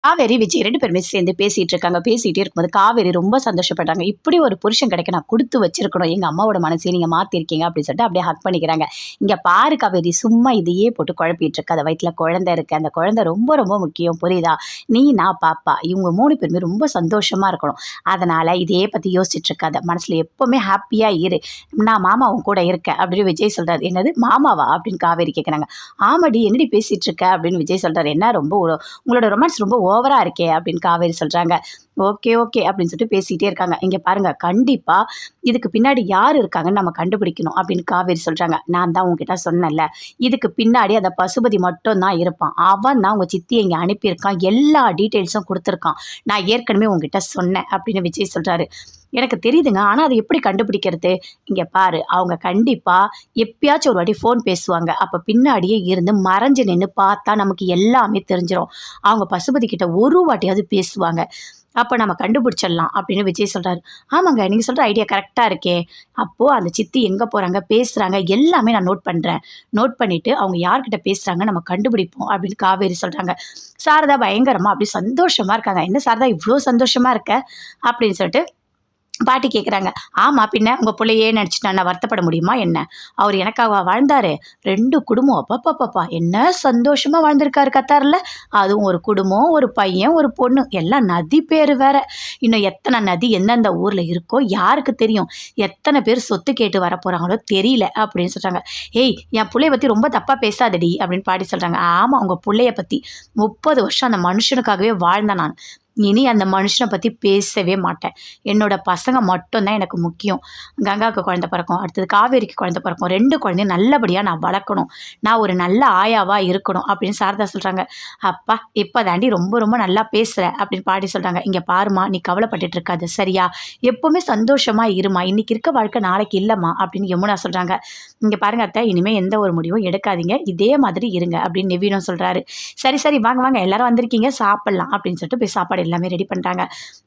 காவேரி விஜய் ரெண்டு பேருமே சேர்ந்து பேசிட்டு இருக்காங்க. பேசிட்டே இருக்கும்போது காவேரி ரொம்ப சந்தோஷப்படுறாங்க இப்படி ஒரு புருஷன் கிடைக்க நான் கொடுத்து வச்சிருக்கணும். எங்க அம்மாவோட மனசையும் நீங்க மாத்திருக்கீங்க அப்படின்னு சொல்லிட்டு அப்படியே ஹக் பண்ணிக்கிறாங்க. இங்க பாரு காவேரி சும்மா இதையே போட்டு குழப்பிட்டு இருக்கு. அந்த வயிற்றுல குழந்தை இருக்கு. அந்த குழந்தை ரொம்ப ரொம்ப முக்கியம். புரியுதா? நீ நான் பாப்பா. இவங்க மூணு பேருமே ரொம்ப சந்தோஷமா இருக்கணும். அதனால இதையே பத்தி யோசிச்சுட்டு இருக்காத. மனசுல எப்பவுமே ஹாப்பியா இரு. நான் மாமாவும் கூட இருக்கேன் அப்படின்னு விஜய் சொல்றாரு. என்னது? மாமாவா? அப்படின்னு காவேரி கேட்குறாங்க ஆமாடி என்னடி பேசிட்டு இருக்க அப்படின்னு விஜய் சொல்றாரு. என்ன ரொம்ப ஒரு- உங்களோட ரொமான்ஸ் ரொம்ப ஓவரா இருக்கே அப்படின்னு காவேரி சொல்றாங்க. ஓகே ஓகே அப்படின்னு சொல்லிட்டு பேசிக்கிட்டே இருக்காங்க. இங்கே பாருங்கள் கண்டிப்பாக இதுக்கு பின்னாடி யார் இருக்காங்கன்னு நம்ம கண்டுபிடிக்கணும் அப்படின்னு காவேரி சொல்கிறாங்க நான் தான் உங்ககிட்ட சொன்னேன்ல. இதுக்கு பின்னாடி அந்த பசுபதி மட்டும் தான் இருப்பான். அவன் தான் உங்கள் சித்தியை இங்கே அனுப்பியிருக்கான். எல்லா டீட்டெயில்ஸும் கொடுத்துருக்கான். நான் ஏற்கனவே உங்ககிட்ட சொன்னேன் அப்படின்னு விஜய் சொல்கிறாரு எனக்கு தெரியுதுங்க. ஆனால் அதை எப்படி கண்டுபிடிக்கிறது? இங்கே பாரு. அவங்க கண்டிப்பாக எப்பயாச்சும் ஒரு வாட்டி ஃபோன் பேசுவாங்க. அப்போ பின்னாடியே இருந்து மறைஞ்சு நின்று பார்த்தா நமக்கு எல்லாமே தெரிஞ்சிடும் அவங்க பசுபதி கிட்ட ஒரு வாட்டியாவது பேசுவாங்க. அப்போ நம்ம கண்டுபிடிச்சிடலாம் அப்படின்னு விஜய் சொல்கிறாரு ஆமாங்க நீங்கள் சொல்கிற ஐடியா கரெக்டாக இருக்கே. அப்போது அந்த சித்தி எங்கே போகிறாங்க பேசுகிறாங்க எல்லாமே நான் நோட் பண்ணுறேன் நோட் பண்ணிவிட்டு அவங்க யார்கிட்ட பேசுகிறாங்க நம்ம கண்டுபிடிப்போம் அப்படின்னு காவேரி சொல்கிறாங்க சாரதா பயங்கரமாக அப்படி சந்தோஷமாக இருக்காங்க. என்ன சாரதா இவ்வளோ சந்தோஷமாக இருக்க? அப்படின்னு சொல்லிட்டு பாட்டி கேட்குறாங்க ஆமாம் பின்ன உங்கள் பிள்ளையே நினச்சிட்டு நான் வருத்தப்பட முடியுமா என்ன? அவர் எனக்காக வாழ்ந்தாரு? ரெண்டு குடும்பம் அப்பப்பப்பப்பா என்ன சந்தோஷமாக வாழ்ந்திருக்காரு கத்தாரில். அதுவும் ஒரு குடும்பம் ஒரு பையன் ஒரு பொண்ணு எல்லாம் நதி பேர் வேற. இன்னும் எத்தனை நதி எந்தெந்த ஊரில் இருக்கோ யாருக்கு தெரியும்? எத்தனை பேர் சொத்து கேட்டு வர போகிறாங்களோ தெரியல அப்படின்னு சொல்கிறாங்க ஏய் என் பிள்ளைய பற்றி ரொம்ப தப்பாக பேசாதடி அப்படின்னு பாட்டி சொல்கிறாங்க ஆமாம் உங்கள் பிள்ளைய பற்றி முப்பது வருஷம் அந்த மனுஷனுக்காகவே வாழ்ந்தேன் நான். இனி அந்த மனுஷனை பற்றி பேசவே மாட்டேன். என்னோட பசங்க மட்டும்தான் எனக்கு முக்கியம். கங்காவுக்கு குழந்த பிறக்கும் அடுத்தது காவேரிக்கு குழந்த பிறக்கும். ரெண்டு குழந்தையும் நல்லபடியாக நான் வளர்க்கணும். நான் ஒரு நல்ல ஆயாவாக இருக்கணும் அப்படின்னு சாரதா சொல்கிறாங்க அப்பா இப்போ தாண்டி ரொம்ப ரொம்ப நல்லா பேசுகிற அப்படின்னு பாட்டி சொல்கிறாங்க இங்கே பாருமா நீ கவலைப்பட்டுட்டு இருக்காது சரியா? எப்போவுமே சந்தோஷமாக இருமா. இன்னைக்கு இருக்க வாழ்க்கை நாளைக்கு இல்லைம்மா அப்படின்னு யமுனா சொல்கிறாங்க இங்கே பாருங்க அத்தை இனிமேல் எந்த ஒரு முடிவும் எடுக்காதீங்க. இதே மாதிரி இருங்க அப்படின்னு நிவீனும் சொல்கிறாரு சரி சரி வாங்க வாங்க. எல்லாரும் வந்திருக்கீங்க சாப்பிட்லாம் அப்படின்னு சொல்லிட்டு போய் சாப்பாடு எல்லாமே ரெடி பண்ணுறாங்க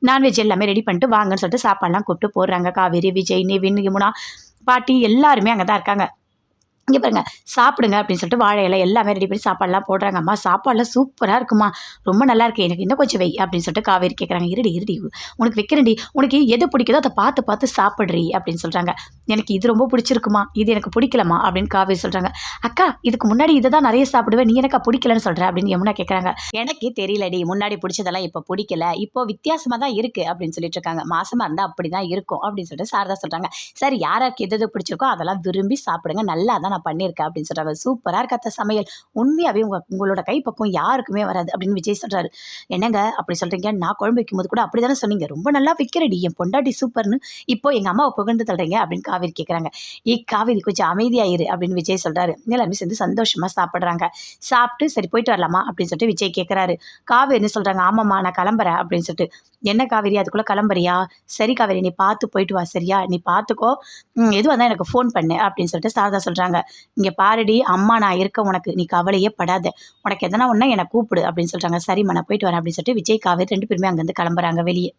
நான்வெஜ் எல்லாமே ரெடி பண்ணிட்டு வாங்கன்னு சொல்லிட்டு சாப்பாடுலாம் கூப்பிட்டு போடுறாங்க. காவேரி விஜய் நிவின் யமுனா பாட்டி எல்லாருமே அங்கே தான் இருக்காங்க. இங்கே பாருங்க சாப்பிடுங்க அப்படின்னு சொல்லிட்டு வாழை இலை எல்லாமே ரெடி பண்ணி சாப்பாடுலாம் போடுறாங்க. அம்மா சாப்பாடுலாம் சூப்பராக இருக்குமா? ரொம்ப நல்லா இருக்கு எனக்கு இன்னும் கொஞ்சம் வை அப்படின்னு சொல்லிட்டு காவேரி கேட்குறாங்க இருடி இருடி உனக்கு வைக்கிறேன்டி. உனக்கு எது பிடிக்குதோ அதை பார்த்து பார்த்து சாப்பிட்றி அப்படின்னு சொல்கிறாங்க எனக்கு இது ரொம்ப பிடிச்சிருக்குமா? இது எனக்கு பிடிக்கலமா? அப்படின்னு காவேரி சொல்கிறாங்க அக்கா இதுக்கு முன்னாடி இதை தான் நிறைய சாப்பிடுவேன். நீ எனக்கா பிடிக்கலன்னு சொல்கிற அப்படின்னு யமுனா கேட்குறாங்க எனக்கு தெரியலடி முன்னாடி பிடிச்சதெல்லாம் இப்போ பிடிக்கல. இப்போ வித்தியாசமாக தான் இருக்குது அப்படின்னு சொல்லிட்டு இருக்காங்க. மாசமாக இருந்தால் அப்படி தான் இருக்கும் அப்படின்னு சொல்லிட்டு சாரதா சொல்கிறாங்க சரி யாராருக்கு எது எது பிடிச்சிருக்கோ அதெல்லாம் விரும்பி சாப்பிடுங்க. நல்லா தான் நான் பண்ணியிருக்கேன் அப்படின்னு சொல்கிறாங்க சூப்பராக இருக்காத்த சமையல். உண்மையாகவே உங்கள் உங்களோட கைப்பக்கம் யாருக்குமே வராது அப்படின்னு விஜய் சொல்கிறாரு என்னங்க அப்படி சொல்கிறீங்க நான் குழம்பு வைக்கும்போது கூட அப்படி தானே சொன்னீங்க? ரொம்ப நல்லா வைக்கிறடி. என் பொண்டாட்டி சூப்பர்னு. இப்போ எங்கள் அம்மாவை புகழ்ந்து தள்ளுறீங்க அப்படின்னு காவேரி கேட்குறாங்க ஏ காவேரி கொஞ்சம் அமைதியாயிரு அப்படின்னு விஜய் சொல்கிறாரு எல்லாருமே சேர்ந்து சந்தோஷமாக சாப்பிட்றாங்க. சாப்பிட்டு சரி போயிட்டு வரலாமா? அப்படின்னு சொல்லிட்டு விஜய் கேட்குறாரு காவேரின்னு சொல்கிறாங்க ஆமாம்மா நான் கிளம்புறேன் அப்படின்னு சொல்லிட்டு. என்ன காவேரி? அதுக்குள்ளே கிளம்புறியா? சரி காவேரி நீ பார்த்து போயிட்டு வா சரியா? நீ பார்த்துக்கோ. ம், எதுவாக எனக்கு ஃபோன் பண்ணு அப்படின்னு சொல்லிட்டு சாரதா சொல்கிறாங்க இங்கே பாருடி அம்மா நான் இருக்க உனக்கு நீ கவலையே படாத. உனக்கு எதனா ஒன்றா என்னை கூப்பிடு அப்படின்னு சொல்கிறாங்க சரிம்மா நான் போயிட்டு வரேன் அப்படின்னு சொல்லிட்டு விஜய் காவேரி ரெண்டு பேருமே அங்கேருந்து கிளம்புறாங்க வெளியே.